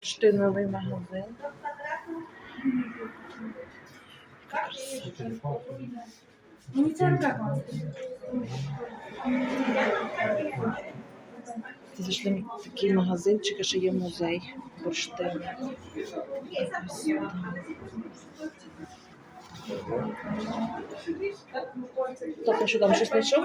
Штиновий магазин. Мені це рука класна. Зайшли в такий магазинчик, що є музей бурштину. Тобто, що там щось знайшов?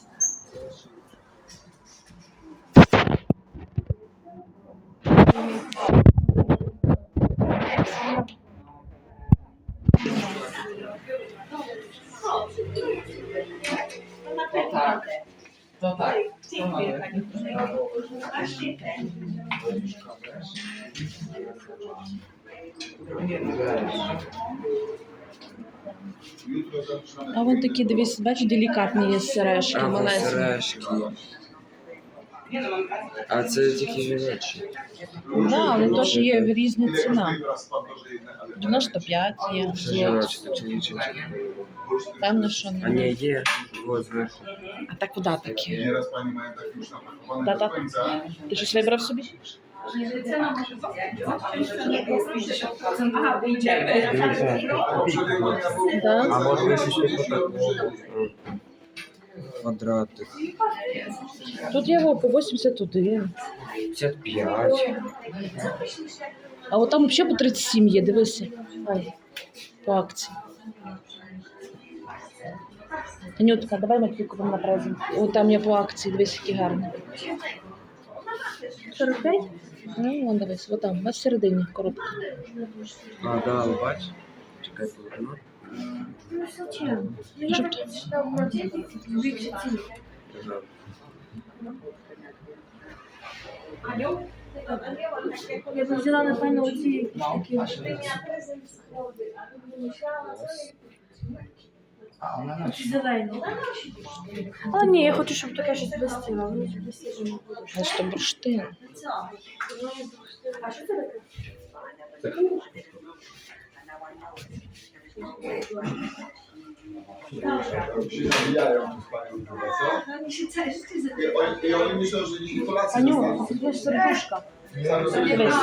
To tak. To mamy. А вон такі, дивись, бачиш, делікатні є сережки, А, вон малесенькі. сережки. А це тільки жіночі. Да, але теж є різна ціна. 95 є. Це є. жіночі, так. Певно, що А не. ні, є. А так куди такі? Tata? do. Ти щось вибрав собі? Да? А може ви щось Квадратик. Тут о, по 81. 55. А от там взагалі по 37 є, дивися. По акції. Анютка, давай ми тобі купимо на презент. О, там є по акції, дивись, які гарні. 45? Ну, вон дивись, от там, на середині коробка. А, да, бачиш? Чекай, поверну. Ну, зачем? Щоб- я так читав в. Ага. Я б взяла, напевно, оці такі. A ona nosi. Зелені. А, ні, я хочу, щоб таке щось блистіло. Мені ж блистіло не буде. Але ж то бурштин. А що це таке? Się zabijają z panią chyba, co? I oni, I oni myślą, że dzisiaj Polacy Аню, dostaną. тут є сердушка. Sami sobie Дивись,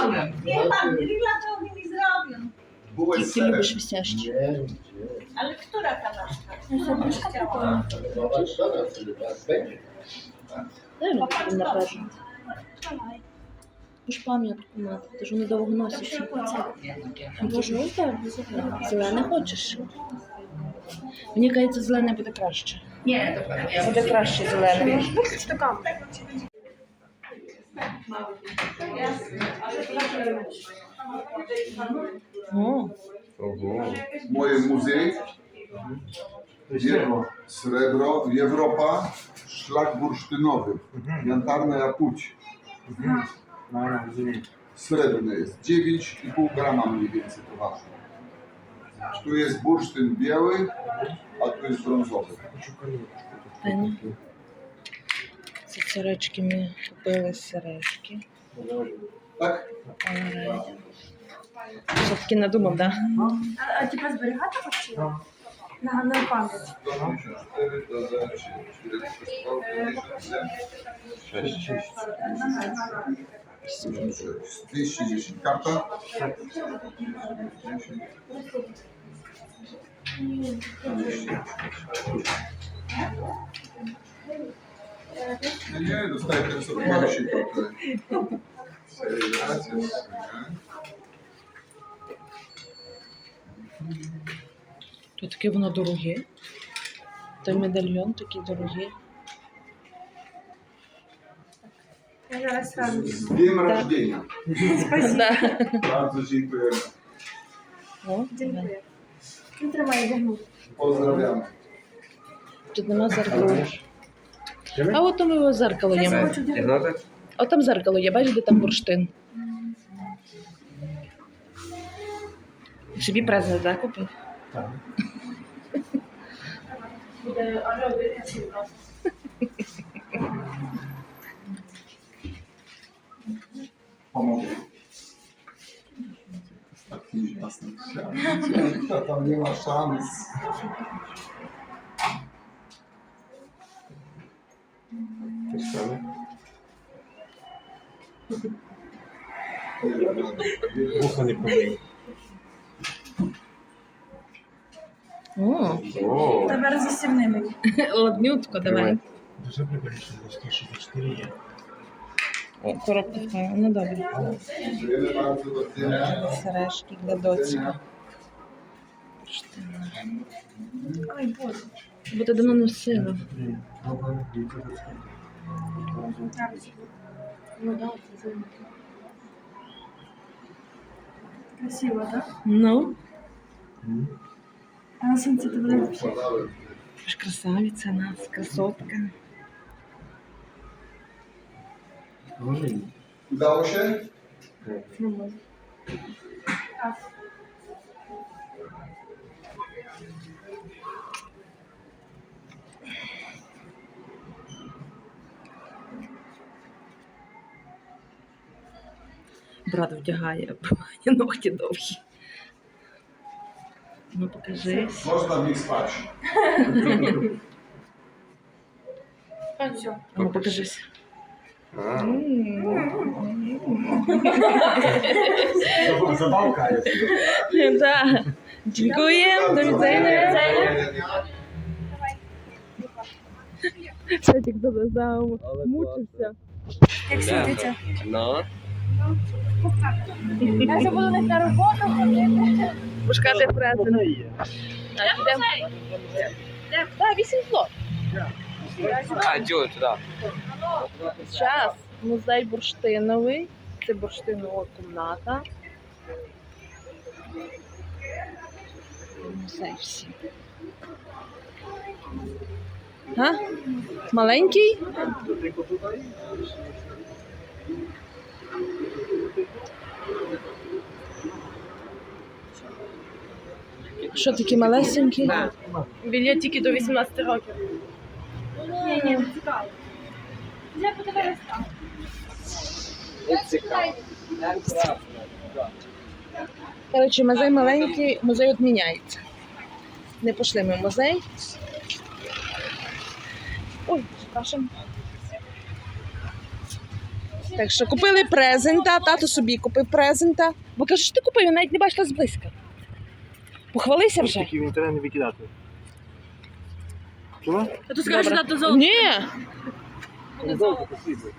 Nie pan, grilla to oni mi zrobią. bułę ти, z ти serem. любиш висящі. Ale która ta maska? Сердечко прикольне. Дай мені. Ти ж пам'ятку мати, ти ж вони довго носиш. Ось так? Зелене хочеш? Мені кажеться, зелене буде краще. Буде краще зелене. Ого. Moje muzej, je, srebro, Europa, szlak bursztynowy, jantarna japuć. No, no, rozumiem. Srebrny jest, 9,5 grama mniej więcej to waży. Tu jest bursztyn biały, a tu jest brązowy. Пені. Це сережки ми купили сережки. Tak? Але... Все-таки надумав, так? Да? А, а типа зберігати хочеш? na, na pamięć. Sześć. 210 karta. Tak. Nie, dostaję ten sobie 10 kartę. Realizacja. Тут таке воно дороге. Той медальйон такий дорогий. Я зараз сразу. Z dniem Bardzo. О, Дякую. Ну, тримай, вдягну. Pozdrawiamy. Тут нема зеркала. А от там його зеркало є. Ігноти? От там зеркало є, бачиш, де там бурштин. Собі презент, так, купив? Pomogę. Taki jasny To tam nie ma szans. Те ж саме. Вуха не помий. О, О, Тепер зі сівними. ладнютко, давай. Дуже прикольніше, розкіші 4 є. О, коробка ну добре. Сережки для доці. Ой, боже. Бо ти давно носила. Ну Красиво, так? Ну, А на сонці ти ти ж красавиця нас, красотка. Udało się? Брат вдягає, обриває ногті довгі. Ну, покажись. Można w nich spać. А, все. А ну, покажись. А, Zabawka. Так. Дякуємо, до widzenia. Садик додазав, мучився. Як світиться? Ну, Я вже буду на роботу ходити. Пушкати презент. Так, 800. а, йдемо туди. Зараз музей бурштиновий. Це бурштинова кімната. Музей всі. А? Маленький? Що такі малесенькі? Білет тільки до 18 років. Ні, ні, не цікаво. Я подивилася. Коротше, музей маленький, музей відміняється. Не пішли ми в музей. Ой, припрошую. Так що купили презента, тато собі купив презента. Бо кажу, що ти купив, я навіть не бачила зблизька. Похвалися вже. Такі він треба не викидати. Чула? А то скажеш, Добре. Ні, Золото посипле.